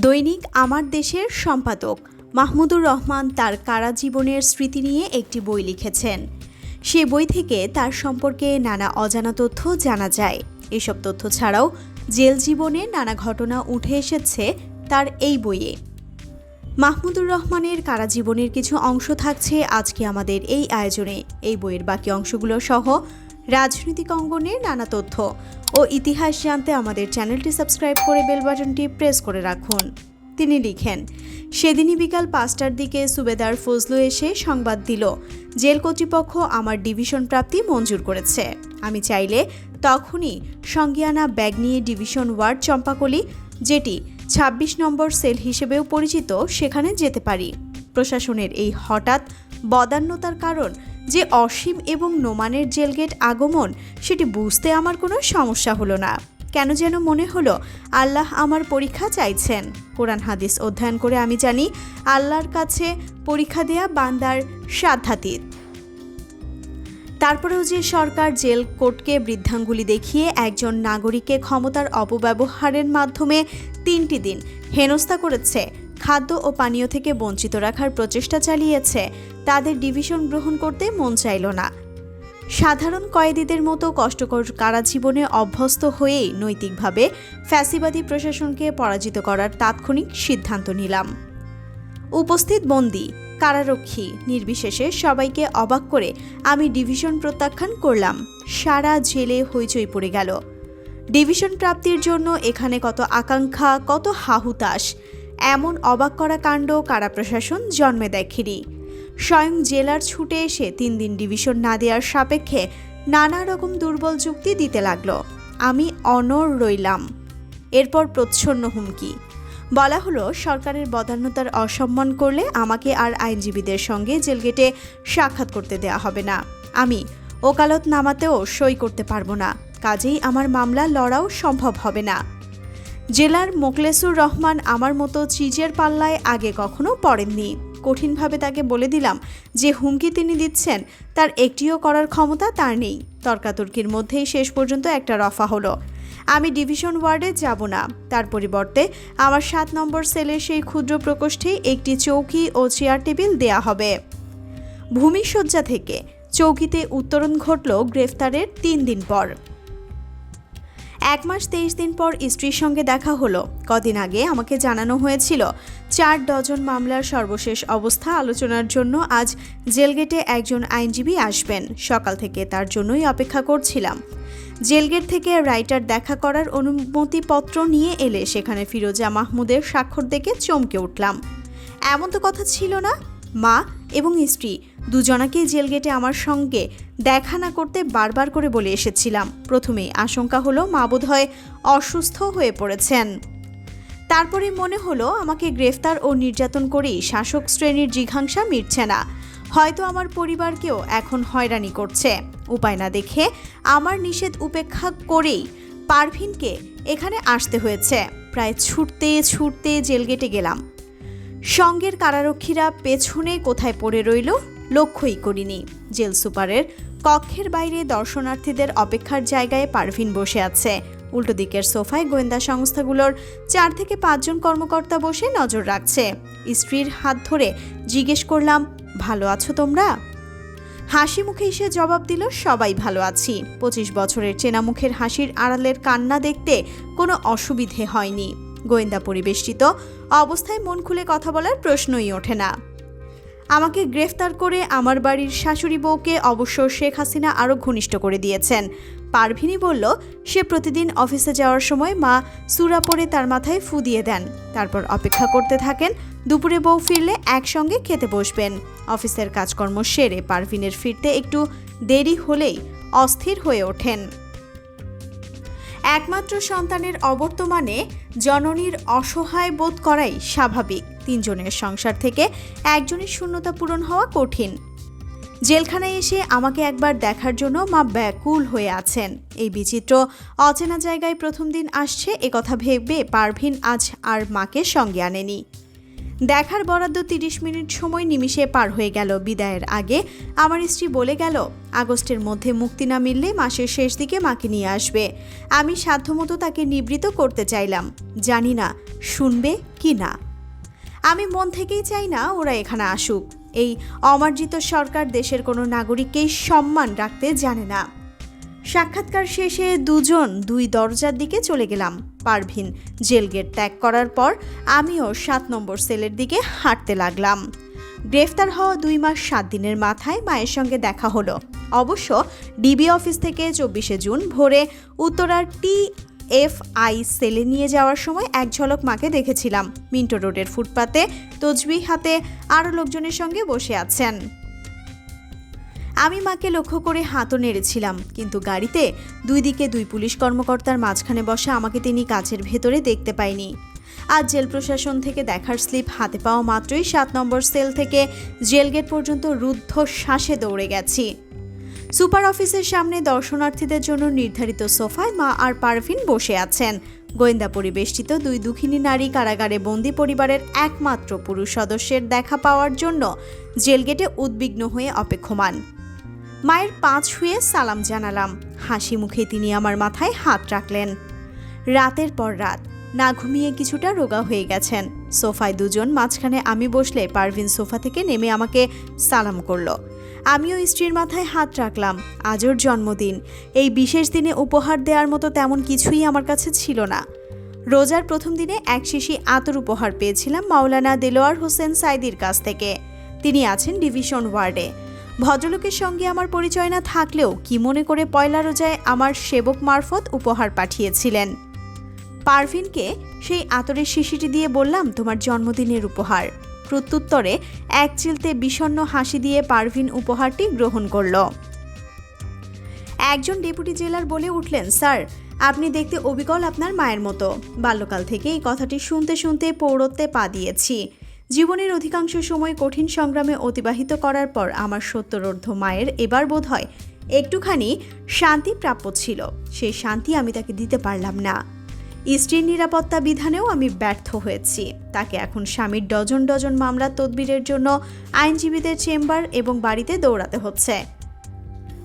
দৈনিক আমার দেশের সম্পাদক মাহমুদুর রহমান তার কারা জীবনের স্মৃতি নিয়ে একটি বই লিখেছেন। সে বই থেকে তার সম্পর্কে নানা অজানা তথ্য জানা যায়। এসব তথ্য ছাড়াও জেল জীবনে নানা ঘটনা উঠে এসেছে তার এই বইয়ে। মাহমুদুর রহমানের কারা জীবনের কিছু অংশ থাকছে আজকে আমাদের এই আয়োজনে। এই বইয়ের বাকি অংশগুলো সহ রাজনৈতিক অঙ্গনের নানা তথ্য ও ইতিহাস জানতে আমাদের চ্যানেলটি সাবস্ক্রাইব করে বেল বাটনটি প্রেস করে রাখুন। তিনি লিখেন, সেদিনই বিকাল পাঁচটার দিকে সুবেদার ফজলু এসে সংবাদ দিল, জেল কর্তৃপক্ষ আমার ডিভিশন প্রাপ্তি মঞ্জুর করেছে। আমি চাইলে তখনই সঙ্গিয়ানা ব্যাগ নিয়ে ডিভিশন ওয়ার্ড চম্পাকলি, যেটি ২৬ নম্বর সেল হিসেবেও পরিচিত, সেখানে যেতে পারি। প্রশাসনের এই হঠাৎ বদান্যতার কারণ যে অসীম এবং নোমানের জেলগেট আগমন, সেটি বুঝতে আমার কোনো সমস্যা হলো না। কেন যেন মনে হলো, আল্লাহ আমার পরীক্ষা চাইছেন। কোরআন হাদিস অধ্যয়ন করে আমি জানি, আল্লাহর কাছে পরীক্ষা দেয়া বান্দার সাধ্যাতীত। তারপরেও যে সরকার জেল কোর্টকে বৃদ্ধাঙ্গুলি দেখিয়ে একজন নাগরিককে ক্ষমতার অপব্যবহারের মাধ্যমে তিনটি দিন হেনস্থা করেছে, খাদ্য ও পানীয় থেকে বঞ্চিত রাখার প্রচেষ্টা চালিয়েছে তাদের ডিভিশন গ্রহণ করতে মন চাইল না। সাধারণ কয়েদিদের মতো কষ্টকর কারাজীবনে অভ্যস্ত হয়েই নৈতিকভাবে ফ্যাসিবাদী প্রশাসনকে পরাজিত করার তাৎক্ষণিক সিদ্ধান্ত নিলাম। উপস্থিত বন্দি, কারারক্ষী, নির্বিশেষে সবাইকে অবাক করে আমি ডিভিশন প্রত্যাখ্যান করলাম। সারা জেলে হইচই পড়ে গেল। ডিভিশন প্রাপ্তির জন্য এখানে কত আকাঙ্ক্ষা, কত হাহুতাস এমন অবাক করা কাণ্ড কারা প্রশাসন জন্মে দেখেনি। স্বয়ং জেলার ছুটে এসে তিন দিন ডিভিশন না দেওয়ার সাপেক্ষে নানা রকম দুর্বল যুক্তি দিতে লাগল। আমি অনর রইলাম। এরপর প্রচ্ছন্ন হুমকি। বলা হলো, সরকারের বদান্যতার অসম্মান করলে আমাকে আর আইনজীবীদের সঙ্গে জেলগেটে সাক্ষাৎ করতে দেয়া হবে না। আমি ওকালত নামাতেও সই করতে পারব না। কাজেই আমার মামলা লড়াও সম্ভব হবে না। জেলার মোকলেসুর রহমান আমার মতো চিজের পাল্লায় আগে কখনো পড়েননি। কঠিনভাবে তাকে বলে দিলাম যে হুমকি তিনি দিচ্ছেন, তার একটিও করার ক্ষমতা তার নেই। তর্কাতর্কির মধ্যেই শেষ পর্যন্ত একটা রফা হলো। আমি ডিভিশন ওয়ার্ডে যাব না। তার পরিবর্তে আমার সাত নম্বর সেলের সেই ক্ষুদ্র প্রকোষ্ঠে একটি চৌকি ও চেয়ার টেবিল দেয়া হবে। ভূমিশয্যা থেকে চৌকিতে উত্তরণ ঘটল গ্রেফতারের তিন দিন পর। এক মাস তেইশ দিন পর স্ত্রীর সঙ্গে দেখা হলো। কদিন আগে আমাকে জানানো হয়েছিল, চার ডজন মামলার সর্বশেষ অবস্থা আলোচনার জন্য আজ জেলগেটে একজন আইনজীবী আসবেন। সকাল থেকে তার জন্যই অপেক্ষা করছিলাম। জেলগেট থেকে রাইটার দেখা করার অনুমতিপত্র নিয়ে এলে সেখানে ফিরোজা মাহমুদের স্বাক্ষর দেখে চমকে উঠলাম। এমন তো কথা ছিল না। মা এবং স্ত্রী দুজনাকেই জেলগেটে আমার সঙ্গে দেখা না করতে বারবার করে বলে এসেছিলাম। প্রথমেই আশঙ্কা হলো মা বোধহয় অসুস্থ হয়ে পড়েছেন। তারপরে মনে হলো আমাকে গ্রেফতার ও নির্যাতন করেই শাসক শ্রেণির জিঘাংসা মিটছে না। হয়তো আমার পরিবারকেও এখন হয়রানি করছে। উপায় না দেখে আমার নিষেধ উপেক্ষা করেই পারভিনকে এখানে আসতে হয়েছে। প্রায় ছুটতে ছুটতে জেলগেটে গেলাম। সঙ্গের কারারক্ষীরা পেছনে কোথায় পড়ে রইল লক্ষ্যই করিনি। জেল সুপারের কক্ষের বাইরে দর্শনার্থীদের অপেক্ষার জায়গায় পারভিন বসে আছে। উল্টো দিকের সোফায় গোয়েন্দা সংস্থাগুলোর চার থেকে পাঁচজন কর্মকর্তা বসে নজর রাখছে। স্ত্রীর হাত ধরে জিজ্ঞেস করলাম, ভালো আছো তোমরা? হাসি মুখে এসে জবাব দিল, সবাই ভালো আছি। পঁচিশ বছরের চেনা মুখের হাসির আড়ালের কান্না দেখতে কোনো অসুবিধে হয়নি। গোয়েন্দা পরিবেষ্টিত অবস্থায় মন খুলে কথা বলার প্রশ্নই ওঠে না। আমাকে গ্রেফতার করে আমার বাড়ির শাশুড়ি বউকে অবশ্য শেখ হাসিনা আরও ঘনিষ্ঠ করে দিয়েছেন। পারভিনী বলল, সে প্রতিদিন অফিসে যাওয়ার সময় মা সুরা পরে তার মাথায় ফু দিয়ে দেন। তারপর অপেক্ষা করতে থাকেন, দুপুরে বউ ফিরলে একসঙ্গে খেতে বসবেন। অফিসের কাজকর্ম সেরে পারভিনের ফিরতে একটু দেরি হলেই অস্থির হয়ে ওঠেন। একমাত্র সন্তানের অবর্তমানে জননীর অসহায় বোধ করাই স্বাভাবিক। তিনজনের সংসার থেকে একজনের শূন্যতা পূরণ হওয়া কঠিন। জেলখানায় এসে আমাকে একবার দেখার জন্য মা ব্যাকুল হয়ে আছেন। এই বিচিত্র, অচেনা জায়গায় প্রথম দিন আসছে একথা ভেবে পারভিন আজ আর মাকে সঙ্গে আনেনি। দেখার বরাদ্দ তিরিশ মিনিট সময় নিমিষে পার হয়ে গেল বিদায়ের আগে। আমার স্ত্রী বলে গেল, আগস্টের মধ্যে মুক্তি না মিললে মাসের শেষ দিকে মাকে নিয়ে আসবে। আমি সাধ্যমতো তাকে নিবৃত করতে চাইলাম। জানি না, শুনবে কি না। আমি মন থেকেই চাই না ওরা এখানে আসুক। এই অমার্জিত সরকার দেশের কোনো নাগরিককেই সম্মান রাখতে জানে না। সাক্ষাৎকার শেষে দুজন দুই দরজার দিকে চলে গেলাম। পারভিন। জেল গেট ত্যাগ করার পর আমিও সাত নম্বর সেলের দিকে হাঁটতে লাগলাম। গ্রেফতার হওয়া দুই মাস সাত দিনের মাথায় মায়ের সঙ্গে দেখা হলো। অবশ্য ডিবি অফিস থেকে চব্বিশে জুন ভোরে উত্তরার টি এফ আই সেলে নিয়ে যাওয়ার সময় এক ঝলক মাকে দেখেছিলাম। মিন্টো রোডের ফুটপাতে তজবি হাতে আরও লোকজনের সঙ্গে বসে আছেন। আমি মাকে লক্ষ্য করে হাতও নেড়েছিলাম, কিন্তু গাড়িতে দুই দিকে দুই পুলিশ কর্মকর্তার মাঝখানে বসে আমাকে তিনি কাছের ভেতরে দেখতে পাইনি আজ জেল প্রশাসন থেকে দেখার স্লিপ হাতে পাওয়া মাত্রই সাত নম্বর সেল থেকে জেল গেট পর্যন্ত রুদ্ধ শ্বাসে দৌড়ে গেছি। সুপার অফিসের সামনে দর্শনার্থীদের জন্য নির্ধারিত সোফায় মা আর পারভিন বসে আছেন। গোয়েন্দা পরিবেষ্টিত দুই দুঃখিনী নারী কারাগারে বন্দি পরিবারের একমাত্র পুরুষ সদস্যের দেখা পাওয়ার জন্য জেলগেটে উদ্বিগ্ন হয়ে অপেক্ষমান। মায়ের পাঁচ শুয়ে সালাম জানালাম। হাসি মুখে তিনি আমার মাথায় হাত রাখলেন। রাতের পর রাত, না ঘুমিয়ে কিছুটা রোগা হয়ে গেছেন। সোফায় দুজন, মাঝখানে আমি বসলে পারভিন সোফা থেকে নেমে আমাকে সালাম করল। আমিও স্ত্রীর মাথায় হাত রাখলাম। আজর জন্মদিন। এই বিশেষ দিনে উপহার দেওয়ার মতো তেমন কিছুই আমার কাছে ছিল না। রোজার প্রথম দিনে এক শিশি আতর উপহার পেয়েছিলাম মাওলানা দেলোয়ার হোসেন সাইদির কাছ থেকে। তিনি আছেন ডিভিশন ওয়ার্ডে। ভদ্রলোকের সঙ্গে আমার পরিচয় না থাকলেও কি মনে করে পয়লা রোজায় আমার সেবক মারফত উপহার পাঠিয়েছিলেন। পারভিনকে সেই আতরের শিশিটি দিয়ে বললাম, তোমার জন্মদিনের উপহার। প্রত্যুত্তরে এক চিলতে বিষণ্ণ হাসি দিয়ে পারভিন উপহারটি গ্রহণ করল। একজন ডেপুটি জেলার বলে উঠলেন, স্যার, আপনি দেখতে অবিকল আপনার মায়ের মতো। বাল্যকাল থেকে এই কথাটি শুনতে শুনতে পৌরত্বে পা দিয়েছি। জীবনের অধিকাংশ সময় কঠিন সংগ্রামে অতিবাহিত করার পর আমার সত্তরোর্ধ মায়ের এবার বোধ হয় একটুখানি শান্তি প্রাপ্য ছিল। সেই শান্তি আমি তাকে দিতে পারলাম না। স্ত্রীর নিরাপত্তা বিধানেও আমি ব্যর্থ হয়েছি। তাকে এখন স্বামীর ডজন ডজন মামলার তদবিরের জন্য আইনজীবীদের চেম্বার এবং বাড়িতে দৌড়াতে হচ্ছে।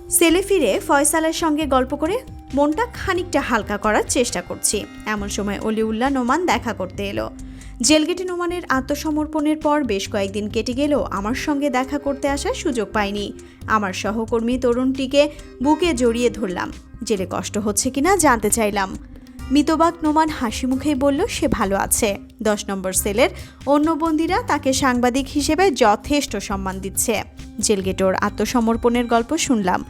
সেলে ফিরে ফয়সালের সঙ্গে গল্প করে মনটা খানিকটা হালকা করার চেষ্টা করছি। এমন সময় অলিউল্লাহ নোমান দেখা করতে এলো। জেলগেটে নোমানের আত্মসমর্পণের পর বেশ কয়েকদিন কেটে গেলেও আমার সঙ্গে দেখা করতে আসার সুযোগ পাইনি। আমার সহকর্মী তরুণটিকে বুকে জড়িয়ে ধরলাম। জেলে কষ্ট হচ্ছে কিনা জানতে চাইলাম। মিতবাক নোমান হাসি মুখেই বলল, সে ভালো আছে। দশ নম্বর সেলের অন্য বন্দিরা তাকে সাংবাদিক হিসেবে যথেষ্ট সম্মান দিচ্ছে। জেলগেটোর আত্মসমর্পণের গল্প শুনলাম।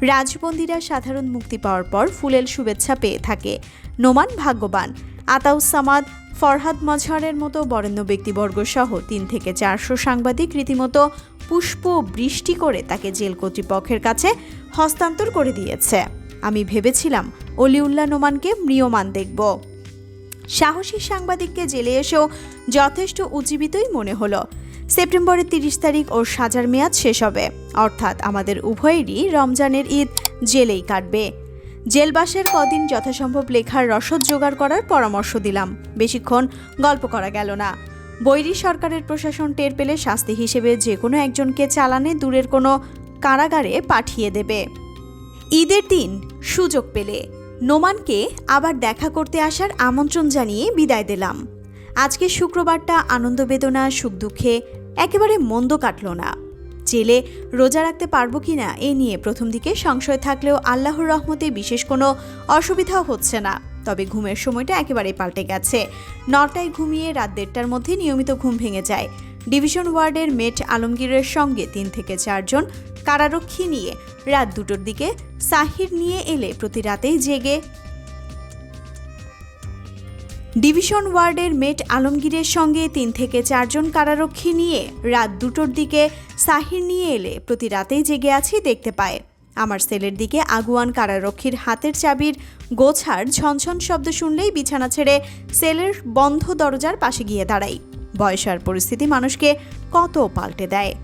রাজবন্দিরা সাধারণ মুক্তি পাওয়ার পর ফুলেল শুভেচ্ছা পেয়ে থাকে। নোমান ভাগ্যবান। আতাউস সামাদ ফরহাদ মজহারের মতো বরেণ্য ব্যক্তিবর্গ সহ তিন থেকে চারশো সাংবাদিক রীতিমতো পুষ্প বৃষ্টি করে তাকে জেল কর্তৃপক্ষের কাছে হস্তান্তর করে দিয়েছে। আমি ভেবেছিলাম অলিউল্লাহ নোমানকে মৃয়মান দেখব। সাহসী সাংবাদিককে জেলে এসেও যথেষ্ট উজ্জীবিতই মনে হলো। সেপ্টেম্বরের তিরিশ তারিখ ওর সাজার মেয়াদ শেষ হবে। অর্থাৎ আমাদের উভয়েরই রমজানের ঈদ জেলেই কাটবে। জেলবাসের কদিন যথাসম্ভব লেখার রসদ জোগাড় করার পরামর্শ দিলাম। বেশিক্ষণ গল্প করা গেল না। বৈরী সরকারের প্রশাসন টের পেলে শাস্তি হিসেবে যে কোনো একজনকে চালানে দূরের কোনো কারাগারে পাঠিয়ে দেবে। ঈদের দিন সুযোগ পেলে নোমানকে আবার দেখা করতে আসার আমন্ত্রণ জানিয়ে বিদায় দিলাম। আজকে শুক্রবারটা আনন্দ বেদনা, সুখ দুঃখে একেবারে মন্দ কাটল না। জেলে রোজা রাখতে পারব কিনা এ নিয়ে প্রথম দিকে সংশয় থাকলেও আল্লাহর রহমতে বিশেষ কোনো অসুবিধাও হচ্ছে না। তবে ঘুমের সময়টা একেবারেই পাল্টে গেছে। নটায় ঘুমিয়ে রাত দেড়টার মধ্যে নিয়মিত ঘুম ভেঙে যায়। ডিভিশন ওয়ার্ডের মেট আলমগীরের সঙ্গে তিন থেকে চারজন কারারক্ষী নিয়ে রাত দুটোর দিকে সাহির নিয়ে এলে প্রতি রাতেই জেগে ডিভিশন ওয়ার্ডের মেট আলমগীরের সঙ্গে তিন থেকে চারজন কারারক্ষী নিয়ে রাত দুটোর দিকে সাহির নিয়ে এলে প্রতি রাতেই জেগে আছি দেখতে পায়। আমার সেলের দিকে আগুয়ান কারারক্ষীর হাতের চাবির গোছার ঝনঝন শব্দ শুনলেই বিছানা ছেড়ে সেলের বন্ধ দরজার পাশে গিয়ে দাঁড়াই। বয়সার পরিস্থিতি মানুষকে কত পাল্টে দেয়।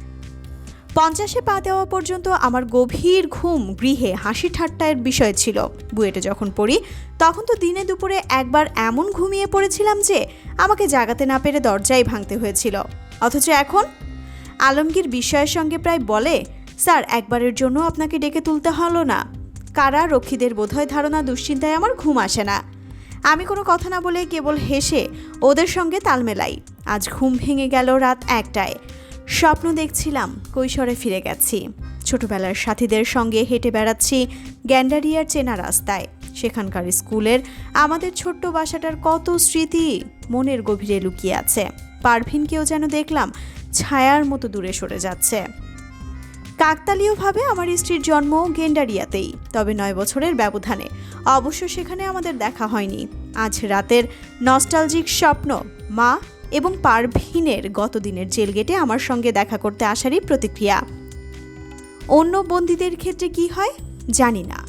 পঞ্চাশে পা দেওয়া পর্যন্ত আমার গভীর ঘুম, গৃহে হাসি ঠাট্টায়ের বিষয় ছিল। বুয়েটে যখন পড়ি, তখন তো দিনে দুপুরে একবার এমন ঘুমিয়ে পড়েছিলাম যে, আমাকে জাগাতে না পেরে দরজাই ভাঙতে হয়েছিল। অথচ এখন আলমগীর বিষয়ের সঙ্গে প্রায় বলে, স্যার, একবারের জন্য আপনাকে ডেকে তুলতে হলো না। কারা রক্ষীদের বোধহয় ধারণা দুশ্চিন্তায় আমার ঘুম আসে না। আমি কোনো কথা না বলে কেবল হেসে ওদের সঙ্গে তাল মেলাই। আজ ঘুম ভেঙে গেল রাত একটায়। স্বপ্ন দেখছিলাম কৈশোরে ফিরে গেছি। ছোটবেলার সাথীদের সঙ্গে হেঁটে বেড়াচ্ছি গ্যান্ডারিয়ার চেনা রাস্তায়। সেখানকার স্কুলের আমাদের ছোট্ট বাসাটার কত স্মৃতি মনের গভীরে লুকিয়ে আছে। পারভিনকেও যেন দেখলাম ছায়ার মতো দূরে সরে যাচ্ছে। কাকতালীয়ভাবে আমার স্ত্রীর জন্ম গেন্ডারিয়াতেই, তবে নয় বছরের ব্যবধানে। অবশ্য সেখানে আমাদের দেখা হয়নি। আজ রাতের নস্টালজিক স্বপ্ন মা এবং পারভিনের গতদিনের জেল গেটে আমার সঙ্গে দেখা করতে আসারই প্রতিক্রিয়া। অন্য বন্দীদের ক্ষেত্রে কি হয় জানি না।